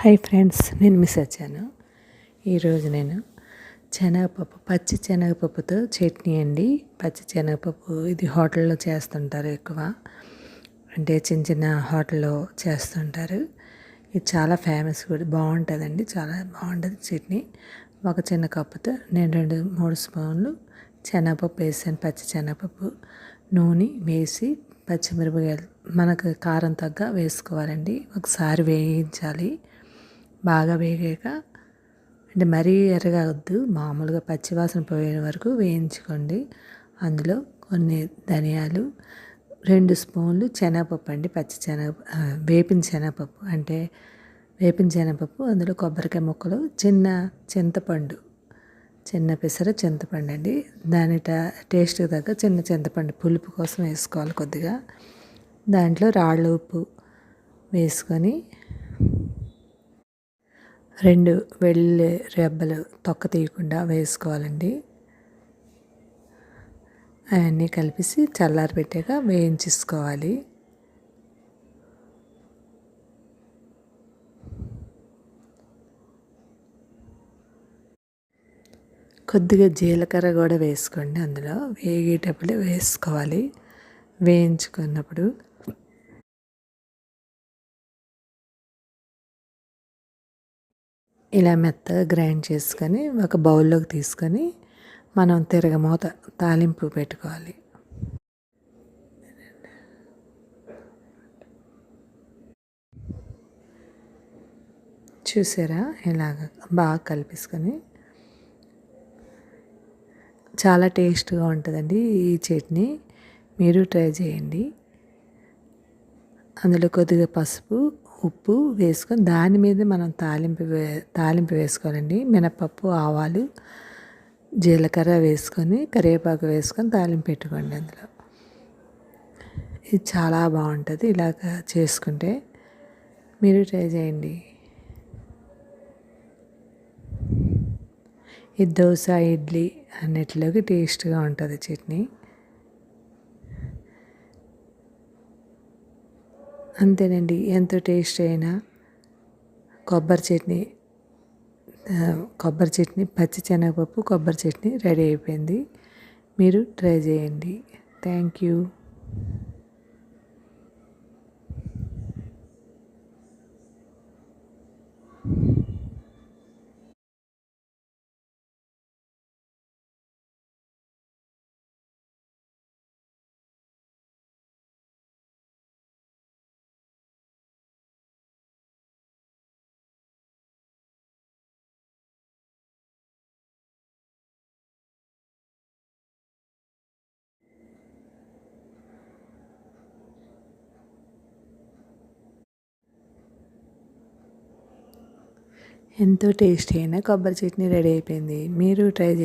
Hi friends నేను miss వచ్చాను ఈరోజు నేను శనగపప్పు పచ్చి శనగపప్పుతో చట్నీ అండి. పచ్చి శనగపప్పు ఇది హోటల్లో చేస్తుంటారు ఎక్కువ. అంటే చిన్న చిన్న హోటల్లో చేస్తుంటారు. ఇది చాలా ఫేమస్ కూడా బాగుంటుందండి చాలా బాగుంటుంది చట్నీ. ఒక చిన్న కప్పుతో నేను రెండు మూడు స్పూన్లు శనగపప్పు వేసాను. పచ్చి శనగపప్పు నూనె వేసి పచ్చిమిరపకాయలు మనకు కారం తగ్గ వేసుకోవాలండి. ఒకసారి వేయించాలి. బాగా వేగాక అంటే మరీ ఎర్రగా వద్దు మామూలుగా పచ్చివాసన పోయే వరకు వేయించుకోండి. అందులో కొన్ని ధనియాలు రెండు స్పూన్లు శనగపప్పు అండి పచ్చి శనగ వేపిన శనగపప్పు. అంటే వేపిన శనగపప్పు అందులో కొబ్బరికాయ ముక్కలు చిన్న చింతపండు చిన్న పెసర చింతపండు అండి. దాని టేస్ట్కి తగ్గ చిన్న చింతపండు పులుపు కోసం వేసుకోవాలి కొద్దిగా. దాంట్లో రాళ్ళ ఉప్పు వేసుకొని రెండు వెల్లుల్లి రెబ్బలు తొక్క తీయకుండా వేసుకోవాలండి. అవన్నీ కలిపేసి చల్లారి పెట్టాక వేయించేసుకోవాలి. కొద్దిగా జీలకర్ర కూడా వేసుకోండి అందులో. వేగేటప్పుడు వేసుకోవాలి. వేయించుకున్నప్పుడు ఇలా మెత్తగా గ్రైండ్ చేసుకొని ఒక బౌల్లోకి తీసుకొని మనం తిరగమూత తాలింపు పెట్టుకోవాలి. చూసారా? ఇలాగ బాగా కలిపేసుకొని చాలా టేస్ట్గా ఉంటుందండి ఈ చట్నీ. మీరు ట్రై చేయండి. అందులో కొద్దిగా పసుపు ఉప్పు వేసుకొని దాని మీద మనం తాలింపు వే తాలింపు వేసుకోవాలండి. మినపప్పు ఆవాలు జీలకర్ర వేసుకొని కరివేపాకు వేసుకొని తాలింపు పెట్టుకోండి అందులో. ఇది చాలా బాగుంటుంది ఇలాగ చేసుకుంటే. మీరు ట్రై చేయండి. ఈ దోశ ఇడ్లీ అన్నిటిలోకి టేస్ట్గా ఉంటుంది చట్నీ. అంతేనండి. ఎంతో టేస్ట్ అయినా కొబ్బరి చట్నీ కొబ్బరి చట్నీ పచ్చి శనగపప్పు కొబ్బరి చట్నీ రెడీ అయిపోయింది. మీరు ట్రై చేయండి. Thank you. ఎంతో టేస్టీ అయిన కొబ్బరి చట్నీ రెడీ అయిపోయింది. మీరు ట్రై చేయండి.